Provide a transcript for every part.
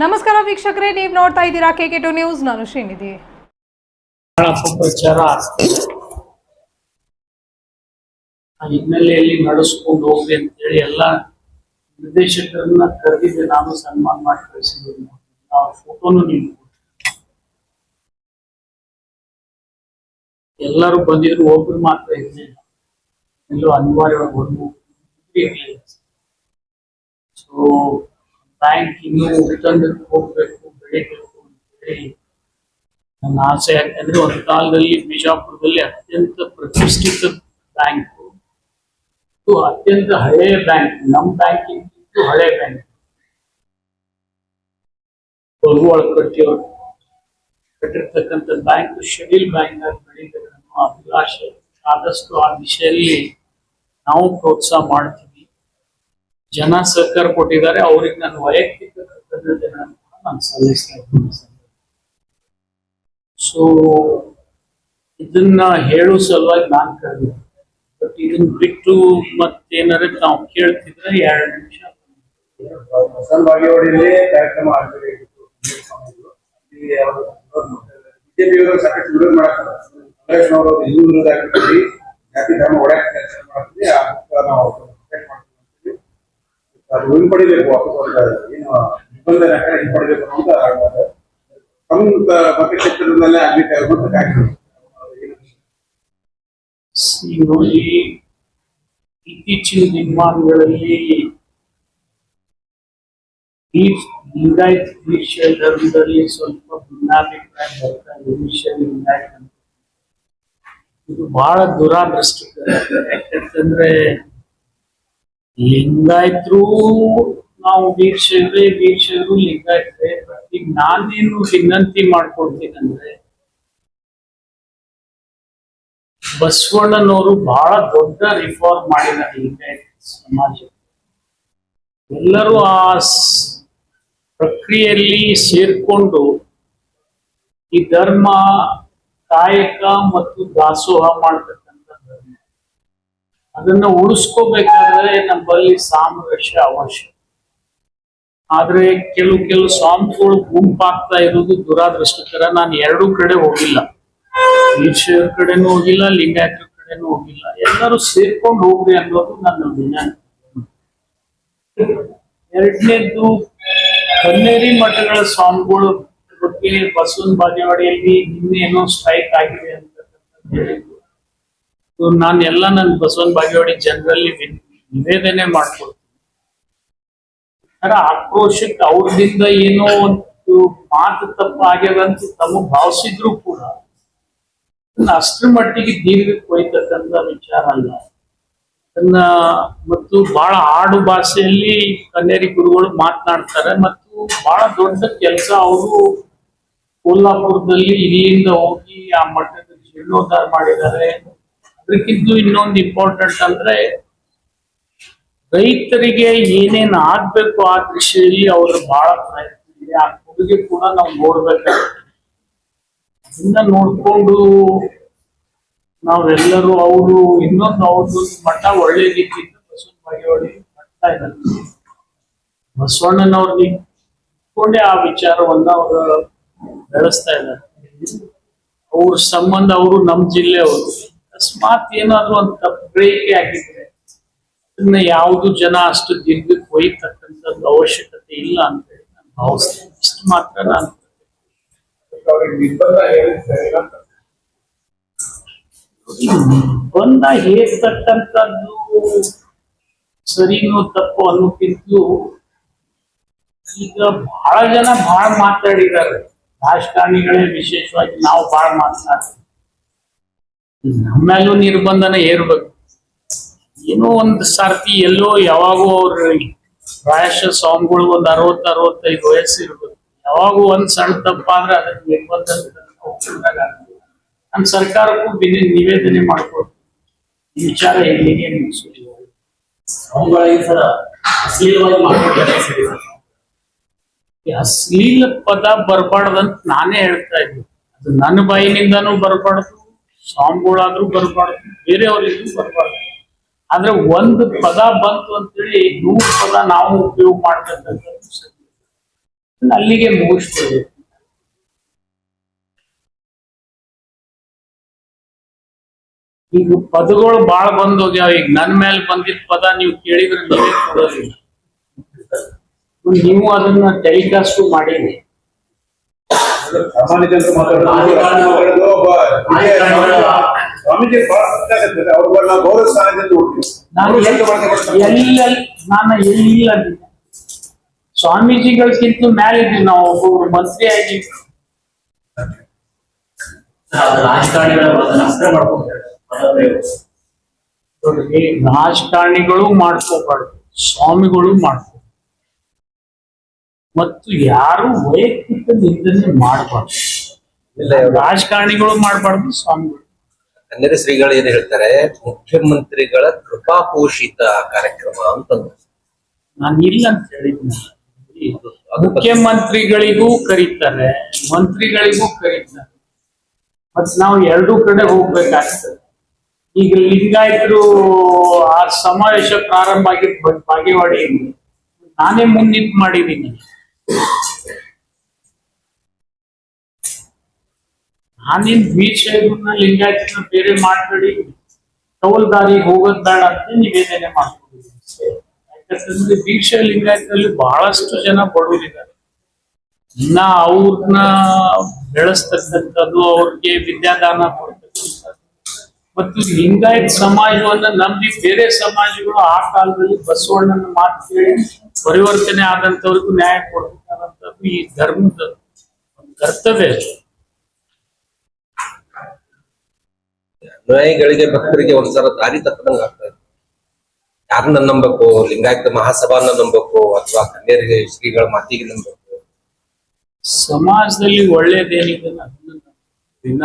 ನಮಸ್ಕಾರ ವೀಕ್ಷಕರೇ, ನೀವು ನೋಡ್ತಾ ಇದ್ದೀರಾ ಕೆ ಕೆ ಟು ನ್ಯೂಸ್ ನಾನು ಶ್ರೀನಿಧಿ. ಹಿನ್ನೆಲೆಯಲ್ಲಿ ನಡೆಸ್ಕೊಂಡು ಹೋಗ್ಲಿ ಅಂತ ಹೇಳಿ ಎಲ್ಲ ನಿರ್ದೇಶಕರನ್ನ ಕರೆದಿದ್ದೆ ನಾನು ಸನ್ಮಾನ ಮಾಡಿ ಕಳಿಸಿದ್ದೀನಿ. ಫೋಟೋನು ನೀವು. ಎಲ್ಲರೂ ಬಂದಿದ್ರು, ಒಬ್ರು ಮಾತ್ರ ಇರಲಿಲ್ಲ ಎಲ್ಲೂ ಅನಿವಾರ್ಯವಾಗಿ ಒಂದು ಇರಲಿಲ್ಲ ಸೊ ಬ್ಯಾಂಕ್ ಇನ್ನೂ ಉತ್ತಂದಕ್ಕೆ ಹೋಗ್ಬೇಕು, ಬೆಳಿಬೇಕು ಅಂತೇಳಿ ನನ್ನ ಆಸೆ. ಯಾಕಂದ್ರೆ ಒಂದು ಕಾಲದಲ್ಲಿ ಬಿಜಾಪುರದಲ್ಲಿ ಅತ್ಯಂತ ಪ್ರತಿಷ್ಠಿತ ಬ್ಯಾಂಕ್. ಅತ್ಯಂತ ಹಳೆಯ ಬ್ಯಾಂಕ್. ನಮ್ಮ ಬ್ಯಾಂಕಿಂಗ್ ಹಳೆ ಬ್ಯಾಂಕ್. ಒಳಗೊಳ ಕಟ್ಟಿಯವರು ಕಟ್ಟಿರ್ತಕ್ಕಂಥ ಬ್ಯಾಂಕ್ ಶೆಡ್ಯೂಲ್ ಬ್ಯಾಂಕ್ ಆಗಿ ಬೆಳೀಬೇಕನ್ನೋ ಅಭಿಲಾಷೆ. ಆದಷ್ಟು ಆ ದಿಶೆಯಲ್ಲಿ ನಾವು ಪ್ರೋತ್ಸಾಹ ಮಾಡ್ತೀವಿ. ಜನ ಸರ್ಕಾರ ಕೊಟ್ಟಿದ್ದಾರೆ, ಅವ್ರಿಗೆ ನಾನು ವೈಯಕ್ತಿಕ ಕೂಡ ನಾನು ಸಲ್ಲಿಸ್ತಾ ಸೊ ಇದನ್ನ ಹೇಳೋ ಸಲುವಾಗಿ ನಾನು ಕರೆದಿದ್ದೆ ಬಟ್ ಇದನ್ನ ಬಿಟ್ಟು ಮತ್ತೇನಾದ್ರೆ ನಾವು ಕೇಳ್ತಿದ್ರೆ ಎರಡು ನಿಮಿಷ. ಕಾರ್ಯಕ್ರಮ ಬಿಜೆಪಿಯವರು ಸಾಕಷ್ಟು ವಿರೋಧ ಮಾಡ್ತಾರೆ ಕಾಂಗ್ರೆಸ್ನವರು ಹಿಂದೂ ವಿರೋಧ ಜಾತಿ, ಧರ್ಮ ಕೆಲಸ ಮಾಡ್ತೀವಿ. ಅದು ಹಿಂಪಡಿಬೇಕು ಏನು ನಿಬಂಧನೆ ಹಿಂಪಡಿಬೇಕು ಅಂತ ಮತಕ್ಷೇತ್ರದಲ್ಲೇ ನೋಡಿ, ಇತ್ತೀಚಿನ ದಿನಮಾನಗಳಲ್ಲಿ ಈ ಲಿಂಗಾಯತ್ ವಿಷಯ ಧರ್ಮದಲ್ಲಿ ಸ್ವಲ್ಪ ಭಿನ್ನಾಭಿಪ್ರಾಯ ಬರ್ತಾ ವಿಷಯ ಲಿಂಗಾಯತ್ ಇದು ಬಹಳ ದುರಾದೃಷ್ಟಕರ. ಯಾಕಂತಂದ್ರೆ ಲಿಂಗಾಯತರು ನಾವು ವೀಕ್ಷಕರೇ, ವೀಕ್ಷಕರು ಲಿಂಗಾಯತ್ರೆ ಈಗ ನಾನೇನು ವಿನಂತಿ ಮಾಡ್ಕೊಳ್ತೀನಿ ಅಂದ್ರೆ ಬಸವಣ್ಣನವರು ಬಹಳ ದೊಡ್ಡ ರಿಫಾರ್ಮ್ ಮಾಡಿದ್ದಾರೆ ಲಿಂಗಾಯತ ಸಮಾಜ. ಎಲ್ಲರೂ ಆ ಪ್ರಕ್ರಿಯೆಯಲ್ಲಿ ಸೇರ್ಕೊಂಡು ಈ ಧರ್ಮ, ಕಾಯಕ ಮತ್ತು ದಾಸೋಹ ಧರ್ಮ ಅದನ್ನ ಉಳಿಸ್ಕೋಬೇಕಾದ್ರೆ ನಮ್ಮಲ್ಲಿ ಸಾಮರಸ್ಯ ಅವಶ್ಯ. ಆದ್ರೆ ಕೆಲವು ಕೆಲವು ಸ್ವಾಮಿಗಳು ಗುಂಪಾಗ್ತಾ ಇರೋದು ದುರಾದೃಷ್ಟಕರ. ನಾನು ಎರಡೂ ಕಡೆ ಹೋಗಿಲ್ಲ. ಈಶ್ವರ ಕಡೆನೂ ಹೋಗಿಲ್ಲ, ಲಿಂಗಾಯತರ ಕಡೆನೂ ಹೋಗಿಲ್ಲ. ಎಲ್ಲರೂ ಸೇರ್ಕೊಂಡು ಹೋಗ್ರಿ ಅನ್ನೋದು ನನ್ನ ವಿನಂತಿ. ಎರಡನೇದ್ದು, ಕನ್ನೇರಿ ಮಠಗಳ ಸ್ವಾಮಿಗಳು ಬಗ್ಗೆ ಬಸವನ ಬಾಗೇವಾಡಿಯಲ್ಲಿ ನಿನ್ನೆ ಏನೋ ಸ್ಟ್ರೈಕ್ ಆಗಿದೆ ಅಂತ ಹೇಳಿದ್ರು. ನಾನು ಎಲ್ಲ ನನ್ನ ಬಸವನ ಬಾಗೇವಾಡಿ ಜನರಲ್ಲಿ ನಿವೇದನೆ ಮಾಡ್ಕೊಳ್ತೀನಿ ಆಕ್ರೋಶಕ್ಕೆ ಅವ್ರದಿಂದ ಏನೋ ಒಂದು ಮಾತು ತಪ್ಪು ಆಗ್ಯದಂತ ತಮ್ಮ ಭಾವಿಸಿದ್ರು ಕೂಡ ಅಷ್ಟ್ರ ಮಟ್ಟಿಗೆ ದೀರ್ಘಕ್ಕೆ ಹೋಯ್ತಕ್ಕಂಥ ವಿಚಾರ ಅಲ್ಲ. ತನ್ನ ಮತ್ತು ಬಹಳ ಆಡು ಭಾಷೆಯಲ್ಲಿ ಕನ್ನೇರಿ ಗುರುಗಳು ಮಾತನಾಡ್ತಾರೆ ಮತ್ತು ಬಹಳ ದೊಡ್ಡ ಕೆಲಸ ಅವರು ಕೋಲ್ಹಾಪುರದಲ್ಲಿ ಇಲ್ಲಿಂದ ಹೋಗಿ ಆ ಮಠದ ಜೀರ್ಣೋದ್ಧಾರ ಮಾಡಿದ್ದಾರೆ. ಅದಕ್ಕಿಂತ ಇನ್ನೊಂದು ಇಂಪಾರ್ಟೆಂಟ್ ಅಂದ್ರೆ ರೈತರಿಗೆ ಏನೇನ್ ಆಗ್ಬೇಕು ಆ ದಿಶೆಯಲ್ಲಿ ಅವರು ಬಹಳ ಪ್ರಯತ್ನ ಇದೆ ಆ ಕೊಡುಗೆ ಕೂಡ ನಾವು ನೋಡ್ಬೇಕಾಗುತ್ತೆ ಅದನ್ನ ನೋಡ್ಕೊಂಡು ನಾವೆಲ್ಲರೂ ಅವರು ಇನ್ನೊಂದು ಅವ್ರದ್ದು ಮಠ ಒಳ್ಳೆ ರೀತಿಯಿಂದ ಬಸವನ ಮಾಡ್ತಾ ಇದ್ದಾರೆ. ಬಸವಣ್ಣನವ್ರಿಗೆ ಇಟ್ಕೊಂಡೇ ಆ ವಿಚಾರವನ್ನ ಅವರು ಬೆಳೆಸ್ತಾ ಇದ್ದಾರೆ. ಅವ್ರ ಸಂಬಂಧ ಅವರು ನಮ್ಮ ಜಿಲ್ಲೆಯವರು ಅಕಸ್ಮಾತ್ ಏನಾದ್ರು ಒಂದು ತಪ್ಪು ಆಗಿದ್ರೆ ಅದನ್ನ ಯಾವುದು ಜನ ಅಷ್ಟು ದೀರ್ಘಕ್ಕೆ ಒಯ್ತಕ್ಕಂಥದ್ದು ಅವಶ್ಯಕತೆ ಇಲ್ಲ ಅಂತ ಹೇಳಿ ನಾನು ಭಾವಿಸ್ತೇನೆ. ಇಷ್ಟು ಮಾತ್ರ ನಾನು ನಿರ್ಬಂಧ ಹೇರ್ತಕ್ಕಂಥದ್ದು ಸರಿನೋ ತಪ್ಪು ಅನ್ನೋಕ್ಕಿಂತಲೂ ಈಗ ಬಹಳ ಜನ ಬಹಳ ಮಾತಾಡಿದ್ದಾರೆ. ರಾಜಕಾರಣಿಗಳೇ ವಿಶೇಷವಾಗಿ ನಾವು ಬಹಳ ಮಾತನಾಡ್ತೀವಿ ನಮ್ಮೇಲೂ ನಿರ್ಬಂಧನ ಏರ್ಬೇಕು. ಏನೋ ಒಂದ್ ಸರ್ತಿ ಎಲ್ಲೋ ಯಾವಾಗೋ ಅವ್ರ ಪ್ರಾಯಶ ಸ್ವಾಮಿಗಳು ಒಂದ್ ಅರವತ್ ಅರವತ್ತೈದು ವಯಸ್ಸು ಇರ್ಬೇಕು. ಯಾವಾಗೂ ಒಂದ್ ಸಣ್ಣ ತಪ್ಪಾದ್ರೆ ಅದಕ್ಕೆ ನಿರ್ಬಂಧ ನಮ್ ಸರ್ಕಾರಕ್ಕೂ ಬಿನಿ ನಿವೇದನೆ ಮಾಡ್ಕೊಡ್ತೀವಿ ಈ ವಿಚಾರ ಎಲ್ಲಿಗೆ ಅಶ್ಲೀಲ ಪದ ಬರಬಾರ್ದಂತ ನಾನೇ ಹೇಳ್ತಾ ಇದ್ದೀನಿ. ಅದು ನನ್ನ ಬಾಯಿನಿಂದಾನೂ ಬರಬಾರ್ದು ಸ್ವಾಮಿಗಳಾದ್ರೂ ಬರಬಾರ್ದು ಬೇರೆಯವರಿಗೂ ಬರಬಾರ್ದು. ಅಂದ್ರೆ ಒಂದು ಪದ ಬಂತು ಅಂತೇಳಿ ನೂರು ಪದ ನಾವು ಉಪಯೋಗ ಮಾಡ್ತಕ್ಕಂಥದ್ದು ಸರಿ. ಅಲ್ಲಿಗೆ ಮುಗಿಸ್ಕೊಳ್ಬೇಕು ಈಗ ಪದಗಳು ಬಾಳ ಬಂದೋಗ್ಯಾವ ಈಗ ನನ್ ಮೇಲೆ ಬಂದಿದ್ ಪದ ನೀವು ಕೇಳಿದ್ರೆ ನೀವೇ ಕೊಡೋದಿಲ್ಲ. ನೀವು ಅದನ್ನ ಟೆಲಿಕಾಸ್ಟ್ ಮಾಡೀನಿ ಸ್ವಾಮೀಜಿ- ಅವ್ರನ್ನ ಗೌರವ ಸ್ಥಾನದಲ್ಲಿ ನೋಡ್ತೀವಿ ನಾನು ಎಲ್ಲ ನಾನು ಎಲ್ಲಿ ಅಂದಿದ್ದೆ ಸ್ವಾಮೀಜಿಗಳಿಗಿಂತ ಮೇಲಿದ್ವಿ ನಾವು. ಒಬ್ಬ ಮಂತ್ರಿ ಆಗಿ. ರಾಜಕಾರಣಿಗಳ ರಾಜಕಾರಣಿಗಳು ಮಾಡ್ಕೋಬಾರ್ದು. ಸ್ವಾಮಿಗಳು ಮಾಡ್ಕೋಬಾರ್ದು. ಮತ್ತು ಯಾರು ವೈಯಕ್ತಿಕ ನಿಂದನೆ ಮಾಡಬಾರ್ದು. ರಾಜಕಾರಣಿಗಳು ಮಾಡಬಾರ್ದು ಸ್ವಾಮಿಗಳು. ಕನ್ನಡ ಶ್ರೀಗಳು ಏನ್ ಹೇಳ್ತಾರೆ ಮುಖ್ಯಮಂತ್ರಿಗಳ ಕೃಪಾಪೋಷಿತ ಕಾರ್ಯಕ್ರಮ ಅಂತಂದ್ರು ನಾನು ಇಲ್ಲ ಅಂತ ಹೇಳಿದ್ದೀನಿ ಮುಖ್ಯಮಂತ್ರಿಗಳಿಗೂ ಕರೀತಾರೆ ಮಂತ್ರಿಗಳಿಗೂ ಕರೀತಾರೆ. ಮತ್ ನಾವು ಎರಡೂ ಕಡೆ ಹೋಗ್ಬೇಕಾಗ್ತದೆ. ಈಗ ಲಿಂಗಾಯತರು ಆ ಸಮಾವೇಶ ಪ್ರಾರಂಭ ಆಗಿತ್ತು ಬಾಗೇವಾಡಿಯಲ್ಲಿ ನಾನೇ ಮುಂದಿಟ್ಟು ಮಾಡಿದ್ದೀನಿ ನಾನೇನ್ ವೀರಶೈವನ ಲಿಂಗಾಯತನ ಬೇರೆ ಮಾಡ್ಬೇಡಿ ಟೋಲ್ ದಾರಿ ಹೋಗೋದ್ ಬೇಡ ಅಂತ ನಿವೇದನೆ ಮಾಡ್ಕೊಂಡಿದ್ದೀನಿ ಅಷ್ಟೇ. ಯಾಕಂತಂದ್ರೆ ಲಿಂಗಾಯತದಲ್ಲಿ ಬಹಳಷ್ಟು ಜನ ಬಡವರಿದ್ದಾರೆ. ಇನ್ನ ಅವ್ರನ್ನ ಬೆಳೆಸ್ತಕ್ಕಂಥದ್ದು ಅವ್ರಿಗೆ ವಿದ್ಯಾದಾನ ಕೊಡ್ತಕ್ಕಂಥದ್ದು. ಮತ್ತು ಲಿಂಗಾಯತ್ ಸಮಾಜವನ್ನ ನಂಬಿ ಬೇರೆ ಸಮಾಜಗಳು ಆ ಕಾಲದಲ್ಲಿ ಬಸವಣ್ಣನ ಮಾತು ಕೇಳಿ ಪರಿವರ್ತನೆ ಆದಂತವ್ರಿಗೂ ನ್ಯಾಯ ಕೊಡ್ಬೇಕಾದಂಥದ್ದು ಈ ಧರ್ಮದ ಕರ್ತವ್ಯ ಅದು. ಅನುಯಾಯಿಗಳಿಗೆ ಭಕ್ತರಿಗೆ ಒಂದ್ಸಲ ದಾರಿ ತಪ್ಪದಂಗ ಆಗ್ತಾ ಇದೆ. ಯಾರನ್ನ ನಂಬಬೇಕು? ಲಿಂಗಾಯತ ಮಹಾಸಭಾನ ನಂಬಬೇಕು? ಅಥವಾ ಕನ್ಯರಿಗೆ ಶ್ರೀಗಳ ಮಾತಿಗೆ ನಂಬಬೇಕು? ಸಮಾಜದಲ್ಲಿ ಒಳ್ಳೇದೇನಿದೆ ದಿನ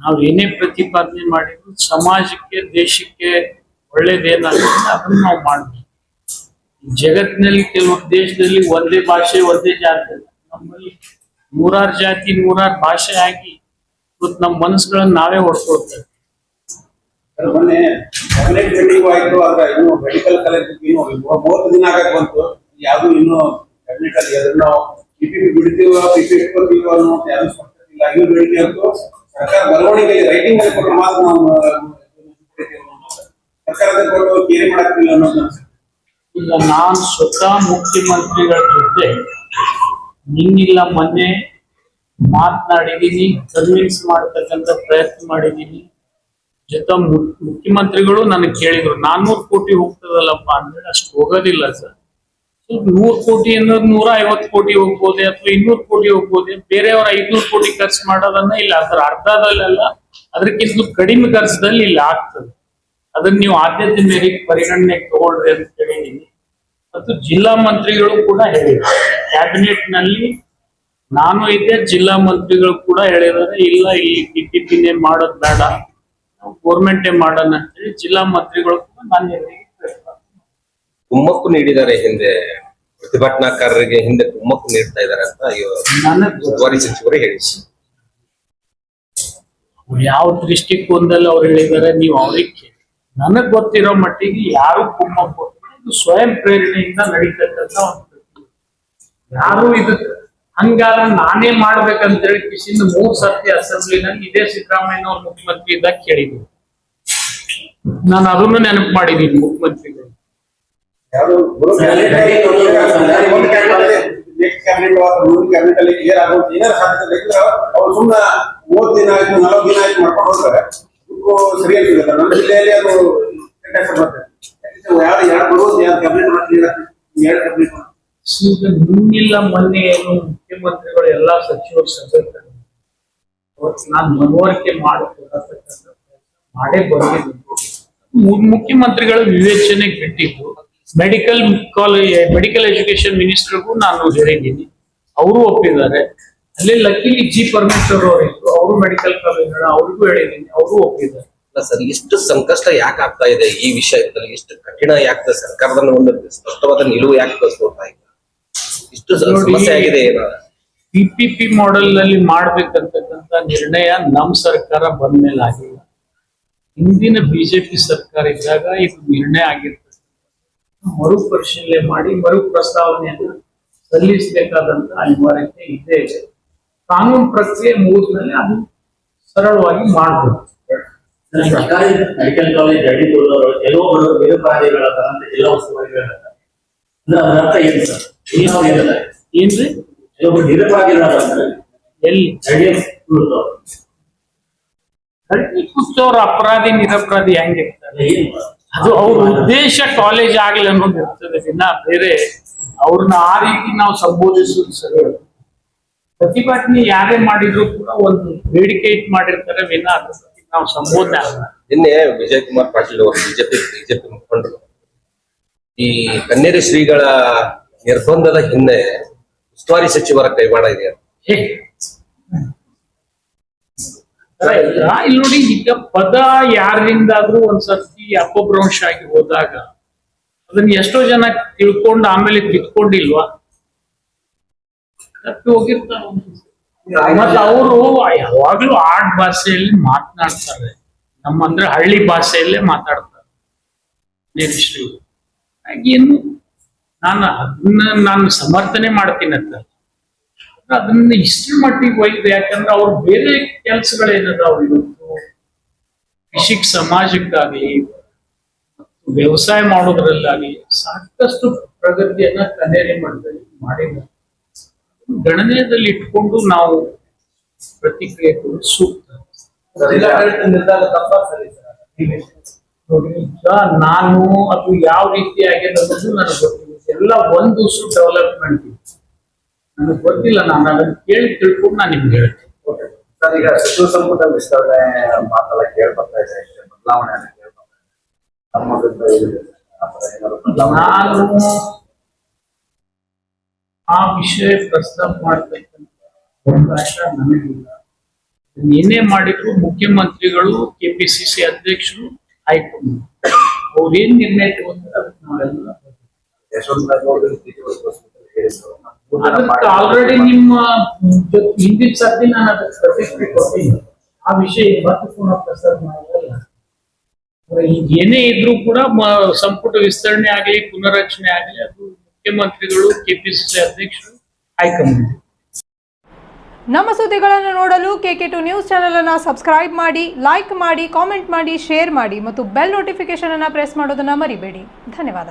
ನಾವು ಏನೇ ಪ್ರತಿಪಾದನೆ ಮಾಡಿದ್ರು ಸಮಾಜಕ್ಕೆ, ದೇಶಕ್ಕೆ ಒಳ್ಳೇದೇನಾಗುತ್ತೆ ಅದನ್ನ ನಾವು ಮಾಡ್ಬೇಕು. ಜಗತ್ತಿನಲ್ಲಿ ಕೆಲವು ದೇಶದಲ್ಲಿ ಒಂದೇ ಭಾಷೆ, ಒಂದೇ ಜಾತಿ. ನಮ್ಮಲ್ಲಿ ನೂರಾರು ಜಾತಿ, ನೂರಾರು ಭಾಷೆ ಆಗಿ ಇವತ್ತು ನಮ್ಮ ಮನಸ್ಸುಗಳನ್ನ ನಾವೇ ಹೊಡ್ಕೊಳ್ತೇವೆ ಮೊನ್ನೆ ಕ್ಯಾಬಿನೆಟ್ ಮೀಟಿಂಗ್ ಆಯ್ತು ಆದ್ರೆ ಇನ್ನು ಮೆಡಿಕಲ್ ಕಾಲೇಜ್ ಇನ್ನು ಮೂವತ್ತು ದಿನ ಆಗಕ್ ಬಂತು. ಯಾವ್ದು ಇನ್ನು ಅಲ್ಲಿ ಅದನ್ನ ನಾವು ಪಿಪಿಪಿ ಬಿಡ್ತೀವೋ ಪಿಪಿ ಇಟ್ಕೊತೀವೋ ಅನ್ನೋ ಯಾರು ಸ್ಪಷ್ಟತೆ ಇಲ್ಲ ಇನ್ನು ಬೇಡಿಕೆ ಅಂತೂ ಸರ್ಕಾರ ಬರವಣಿಗೆ ರೈಟಿಂಗ್ ಅಲ್ಲಿ ಕೊಟ್ಟರೆ ಮಾತ್ರ ನಾವು ಸರ್ಕಾರದ ಕೊಟ್ಟು ಕೇರಿ ಮಾಡಕ್ತಿಲ್ಲ ಅನ್ನೋದು. ಇಲ್ಲ ನಾನು ಸ್ವತಃ ಮುಖ್ಯಮಂತ್ರಿಗಳ ಜೊತೆ ನಿನ್ನಿಲ್ಲ ಮೊನ್ನೆ ಮಾತನಾಡಿದೀನಿ ಕನ್ವಿನ್ಸ್ ಮಾಡತಕ್ಕಂತ ಪ್ರಯತ್ನ ಮಾಡಿದೀನಿ. ಜೊತೆ ಮುಖ್ಯಮಂತ್ರಿಗಳು ನನಗೆ ಕೇಳಿದ್ರು ನಾನ್ನೂರು ಕೋಟಿ ಹೋಗ್ತದಲ್ಲಪ್ಪ ಅಂದ್ರೆ ಅಷ್ಟು ಹೋಗೋದಿಲ್ಲ ಸರ್. ನೂರ್ ಕೋಟಿ ಅನ್ನೋದು ನೂರ ಐವತ್ತು ಕೋಟಿ ಹೋಗ್ಬೋದೆ ಅಥವಾ ಇನ್ನೂರು ಕೋಟಿ ಹೋಗ್ಬೋದೆ? ಬೇರೆಯವ್ರ ಐದ್ನೂರು ಕೋಟಿ ಖರ್ಚು ಮಾಡೋದನ್ನ ಇಲ್ಲ, ಅದ್ರ ಅರ್ಧದಲ್ಲೆಲ್ಲ ಅದಕ್ಕಿಂತ ಕಡಿಮೆ ಖರ್ಚದಲ್ಲಿ ಇಲ್ಲಿ ಆಗ್ತದೆ. ಅದನ್ನ ನೀವು ಆದ್ಯತೆ ಮೇರೆಗೆ ಪರಿಗಣನೆಗೆ ತಗೊಳ್ರಿ ಅಂತ ಹೇಳಿದೀನಿ. ಮತ್ತು ಜಿಲ್ಲಾ ಮಂತ್ರಿಗಳು ಕೂಡ ಹೇಳಿದ್ರು. ಕ್ಯಾಬಿನೆಟ್ನಲ್ಲಿ ನಾನು ಇದ್ದೆ ಜಿಲ್ಲಾ ಮಂತ್ರಿಗಳು ಕೂಡ ಹೇಳಿದಾರೆ ಇಲ್ಲ ಈ ಪಿಪಿಪಿನೇ ಮಾಡೋದ್ ಬೇಡ ಗೋರ್ಮೆಂಟೇ ಮಾಡೋಣ ಅಂತೇಳಿ ಜಿಲ್ಲಾ ಮಂತ್ರಿಗಳು ಕೂಡ ನಾನು ಕುಮ್ಮಕ್ಕು ನೀಡಿದ್ದಾರೆ ಹಿಂದೆ ಪ್ರತಿಭಟನಾಕಾರರಿಗೆ ಹಿಂದೆ ಕುಮ್ಮಕ್ಕು ನೀಡ್ತಾ ಇದ್ದಾರೆ ಅಂತ ಉಸ್ತುವಾರಿ ಸಚಿವರು ಹೇಳಿ ಯಾವ ದೃಷ್ಟಿಕೋನದಲ್ಲಿ ಅವ್ರು ಹೇಳಿದ್ದಾರೆ ನೀವು ಅವ್ರಿಗೆ ಕೇಳಿ. ನನಗ್ ಗೊತ್ತಿರೋ ಮಟ್ಟಿಗೆ ಯಾರು ಕುಮ್ಮಕ್ಕು ಸ್ವಯಂ ಪ್ರೇರಣೆಯಿಂದ ನಡೀತಕ್ಕಂಥ ಒಂದು ಯಾರು ಇದು ಹಂಗಾದ್ರೆ ನಾನೇ ಮಾಡ್ಬೇಕಂತ ಹೇಳಿ ಕಿಸಿಂದ ಮೂರ್ ಸರ್ತಿ ಅಸೆಂಬ್ಲಿನಲ್ಲಿ ಇದೇ ಸಿದ್ದರಾಮಯ್ಯ ಅವ್ರ ಮುಖ್ಯಮಂತ್ರಿ ಇದ್ದಾಗ ಕೇಳಿದ್ರು ನಾನು ಅದನ್ನು ನೆನಪು ಮಾಡಿದ್ದೀನಿ ದುಡ್ಡು ಸರಿಯಾಗಿ ಈಗ ನಿನ್ನಿಲ್ಲ ಮೊನ್ನೆ ಏನು ಮುಖ್ಯಮಂತ್ರಿಗಳು ಎಲ್ಲಾ ಸಚಿವರು. ಅವತ್ತು ನಾನು ಮನವರಿಕೆ ಮಾಡಿಕೊಡತಕ್ಕಂಥ ಮಾಡೇ ಬಂದಿದ್ದು ಮುಖ್ಯಮಂತ್ರಿಗಳ ವಿವೇಚನೆ ಬಿಟ್ಟಿದ್ದು ಮೆಡಿಕಲ್ ಕಾಲೇಜ್ ಮೆಡಿಕಲ್ ಎಜುಕೇಶನ್ ಮಿನಿಸ್ಟರ್ಗೂ ನಾನು ಹೇಳಿದ್ದೀನಿ. ಅವರು ಒಪ್ಪಿದ್ದಾರೆ. ಅಲ್ಲಿ ಲಕ್ಕಿಲಿ ಜಿ ಪರಮೇಶ್ವರ್ ಅವರು ಇದ್ರು. ಅವರು ಮೆಡಿಕಲ್ ಕಾಲೇಜ್ ಅವ್ರಿಗೂ ಹೇಳಿದ್ದೀನಿ. ಅವರು ಒಪ್ಪಿದ್ದಾರೆ. ಅಲ್ಲ ಸರ್ ಎಷ್ಟು ಸಂಕಷ್ಟ ಯಾಕೆ ಆಗ್ತಾ ಇದೆ ಈ ವಿಷಯದಲ್ಲಿ? ಎಷ್ಟು ಕಠಿಣ ಯಾಕೆ ಸರ್ಕಾರದ ಒಂದು ಸ್ಪಷ್ಟವಾದ ನಿಲುವು ಯಾಕೆ ತೋರ್ತಾ ಇಲ್ಲ ಇಷ್ಟು ಸಮಸ್ಯೆ ಆಗಿದೆ. ಪಿಪಿಪಿ ಮಾಡೆಲ್ನಲ್ಲಿ ಮಾಡ್ಬೇಕಂತಕ್ಕಂತ ನಿರ್ಣಯ ನಮ್ ಸರ್ಕಾರ ಬಂದ್ಮೇಲೆ ಆಗಿಲ್ಲ. ಹಿಂದಿನ ಬಿಜೆಪಿ ಸರ್ಕಾರ ಇದ್ದಾಗ ಇದು ನಿರ್ಣಯ ಆಗಿರ್ತದೆ ಮರು ಪರಿಶೀಲನೆ ಮಾಡಿ ಮರು ಪ್ರಸ್ತಾವನೆಯನ್ನ ಸಲ್ಲಿಸಬೇಕಾದಂತ ಅನಿವಾರ್ಯತೆ ಇದೆ. ಕಾನೂನು ಪ್ರಕ್ರಿಯೆ ಮುಗಿದ್ಮೇಲೆ ಅದು ಸರಳವಾಗಿ ಮಾಡಬಹುದು ಸರ್, ಸರ್ಕಾರಿ ಮೆಡಿಕಲ್ ಕಾಲೇಜ್ ಅಡಿಕೊಳ್ಳೋರು ಕೆಲವೊಬ್ಬರು ಬೇರೆ ನಿರಪರಾಧಿಗಳಾದ ಜಿಲ್ಲಾ ಉಸ್ತುವಾರಿಗಳ ಅಂದ್ರೆ ಅದರ ಅರ್ಥ ಏನು ಸರ್? ಏನ್ರಿ? ಎಲ್ಲಿ? ಕೂತವ್ರ ಅಪರಾಧಿ ನಿರಪರಾಧಿ ಹೆಂಗಿರ್ತಾರೆ ಅದು ಅವ್ರ ಉದ್ದೇಶ ಕಾಲೇಜ್ ಆಗ್ಲಿ ಅನ್ನೋದು ಇರ್ತದೆ. ಇನ್ನ ಬೇರೆ ಅವ್ರನ್ನ ಆ ರೀತಿ ನಾವು ಸಂಬೋಧಿಸೋದು ಸರಿ. ಪ್ರತಿಭಟನೆ ಯಾರೇ ಮಾಡಿದ್ರು ಕೂಡ ಒಂದು ಬೇಡಿಕೆ ಇಟ್ ಮಾಡಿರ್ತಾರೆ ವಿನ ಅದ್ರ ಬಗ್ಗೆ ನಾವು ಸಂಬೋಧನೆ ಆಗಲ್ಲ ನಿನ್ನೆ ವಿಜಯ್ ಕುಮಾರ್ ಪಾಟೀಲ್ ಅವರು ಬಿಜೆಪಿ ಬಿಜೆಪಿ ಮುಖಂಡರು ಈ ಕನ್ನೇರಿ ಶ್ರೀಗಳ ನಿರ್ಬಂಧದ ಹಿಂದೆ ಉಸ್ತುವಾರಿ ಸಚಿವರ ಕೈವಾಡ ಇದೆ. ಇಲ್ಲ, ನೋಡಿ ಈಗ ಪದ ಯಾರಿಂದಾದ್ರೂ ಒಂದ್ಸರ್ತಿ ಅಪಭ್ರಂಶ ಆಗಿ ಹೋದಾಗ ಅದನ್ನ ಎಷ್ಟೋ ಜನ ತಿಳ್ಕೊಂಡು ಆಮೇಲೆ ಕಿತ್ಕೊಂಡಿಲ್ವಾ ತಪ್ಪಿ ಮತ್ತ ಅವರು ಯಾವಾಗ್ಲೂ ಆಡ್ ಭಾಷೆಯಲ್ಲಿ ಮಾತನಾಡ್ತಾರೆ. ನಮ್ಮಂದ್ರೆ ಹಳ್ಳಿ ಭಾಷೆಯಲ್ಲೇ ಮಾತಾಡ್ತಾರೆ. ನೆಕ್ಸ್ಟ್ ನಾನು ಅದನ್ನ ನಾನು ಸಮರ್ಥನೆ ಮಾಡ್ತೀನಂತ ಅದನ್ನ ಇಷ್ಟು ಮಟ್ಟಿಗೆ ಒಯ್ದು ಯಾಕಂದ್ರೆ ಅವ್ರ ಬೇರೆ ಕೆಲಸಗಳೇನದಾವ್ ಇವತ್ತು? ಕೃಷಿಕ್ ಸಮಾಜಕ್ಕಾಗ್ಲಿ ವ್ಯವಸಾಯ ಮಾಡೋದ್ರಲ್ಲಾಗ್ಲಿ ಸಾಕಷ್ಟು ಪ್ರಗತಿಯನ್ನ ಕನ್ನೇರಿ ಮಠದಲ್ಲಿ ಮಾಡಿಲ್ಲ ಗಣನೀಯದಲ್ಲಿ ಇಟ್ಕೊಂಡು ನಾವು ಪ್ರತಿಕ್ರಿಯೆ ಕೊಡೋದು ಸೂಕ್ತ. ನೋಡಿ ನಾನು ಅದು ಯಾವ ರೀತಿ ಆಗಿದೆ ಅನ್ನೋದು ನನಗೆ ಗೊತ್ತಿಲ್ಲ. ಎಲ್ಲ ಒಂದು ಡೆವಲಪ್ಮೆಂಟ್ ಇದೆ ನನಗೆ ಗೊತ್ತಿಲ್ಲ ನಾನು ಅದನ್ನ ಕೇಳಿ ತಿಳ್ಕೊಂಡು ನಾನು ನಿಮ್ಗೆ ಹೇಳ್ತೀನಿ. ಸರ್ ಈಗ ಸಚಿವ ಸಂಪುಟ ವಿಸ್ತರಣೆ ಮಾತೆಲ್ಲ ಕೇಳಿ ಬರ್ತಾ ಇದೆ. ಬದಲಾವಣೆ ಅಂತ ಕೇಳಿ ನಮ್ಮ ನಾನು ಆ ವಿಷಯ ಪ್ರಸ್ತಾಪ ಮಾಡ್ಬೇಕಂತ ನನಗಿಲ್ಲ. ಏನೇ ಮಾಡಿದ್ರು ಮುಖ್ಯಮಂತ್ರಿಗಳು ಕೆಪಿಸಿಸಿ ಅಧ್ಯಕ್ಷರು ಹೈಕಮಾಂಡ್. ಅವ್ರು ಏನ್ ನಿರ್ಣಯ ತಗೊಂಡ್ರೆ ಅದಕ್ಕೆ ನಾವೆಲ್ಲ ಯಶವಂತ ಅವರು ಹೇಳಿದ್ರು ಅದಕ್ಕೆ ಆಲ್ರೆಡಿ ನಿಮ್ಮ ಹಿಂದಿನ ಸರ್ತಿ ನಾನು ಅದಕ್ಕೆ ಸರ್ಟಿಫಿಕೇಟ್ ಆ ವಿಷಯ ಮತ್ತೆ ಪುನಃ ಏನೇ ಇದ್ರೂ ಕೂಡ ಸಂಪುಟ ವಿಸ್ತರಣೆ ಆಗಲಿ ಪುನರಚನೆ ಆಗಲಿ, ಅದು ಮುಖ್ಯಮಂತ್ರಿಗಳು, ಕೆಪಿಸಿಸಿ ಅಧ್ಯಕ್ಷರು, ಹೈಕಮಾಂಡ್. ನಮ್ಮ ಸುದ್ದಿಗಳನ್ನು ನೋಡಲು ಕೆಕೆ ಟು ನ್ಯೂಸ್ ಚಾನೆಲ್ ಅನ್ನು ಸಬ್ಸ್ಕ್ರೈಬ್ ಮಾಡಿ ಲೈಕ್ ಮಾಡಿ ಕಾಮೆಂಟ್ ಮಾಡಿ ಶೇರ್ ಮಾಡಿ ಮತ್ತು ಬೆಲ್ ನೋಟಿಫಿಕೇಶನ್ ಅನ್ನು ಪ್ರೆಸ್ ಮಾಡೋದನ್ನ ಮರಿಬೇಡಿ. ಧನ್ಯವಾದ.